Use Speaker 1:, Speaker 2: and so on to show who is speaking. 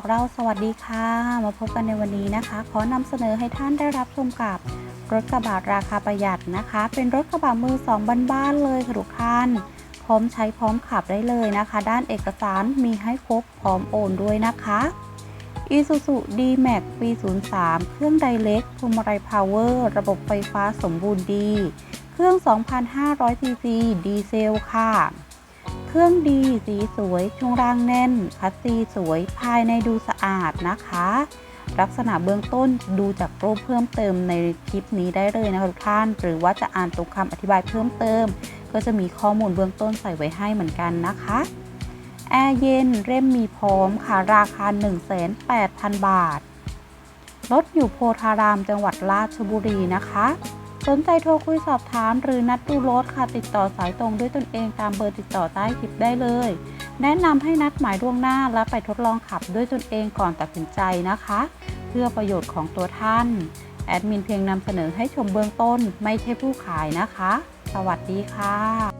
Speaker 1: บอกเราสวัสดีค่ะ มาพบกันในวันนี้นะคะ ขอนำเสนอให้ท่านได้รับชมกับรถกระบะราคาประหยัดนะคะ เป็นรถกระบะมือสองบ้านๆเลยค่ะทุกท่านพร้อมใช้พร้อมขับได้เลยนะคะ ด้านเอกสารมีให้ครบพร้อมโอนด้วยนะคะ Isuzu D-Max ปี 03 เครื่องไดเล็กพวงมาลัยพาวเวอร์ระบบไฟฟ้าสมบูรณ์ดี เครื่อง 2,500ซีซีดีเซลค่ะ เครื่องดีสีสวยช่วงล่างแน่น คัสซีสวยภายในดูสะอาดนะคะ ลักษณะเบื้องต้นดูจากรูปเพิ่มเติมในคลิปนี้ได้เลยนะคะทุกท่าน หรือว่าจะอ่านตรงคำอธิบายเพิ่มเติม ก็จะมีข้อมูลเบื้องต้นใส่ไว้ให้เหมือนกันนะคะแอร์เย็นเร่มมีพร้อมค่ะราคา 1,800,000บาท รถอยู่โพธารามจังหวัดราชบุรีนะคะ สนใจโทรคุยสอบถามหรือนัดดูรถค่ะติดต่อสายตรงด้วยตนเองตามเบอร์ติดต่อใต้คลิปได้เลย แนะนำให้นัดหมายล่วงหน้าและไปทดลองขับด้วยตนเองก่อนตัดสินใจนะคะ เพื่อประโยชน์ของตัวท่าน แอดมินเพียงนำเสนอให้ชมเบื้องต้นไม่ใช่ผู้ขายนะคะ สวัสดีค่ะ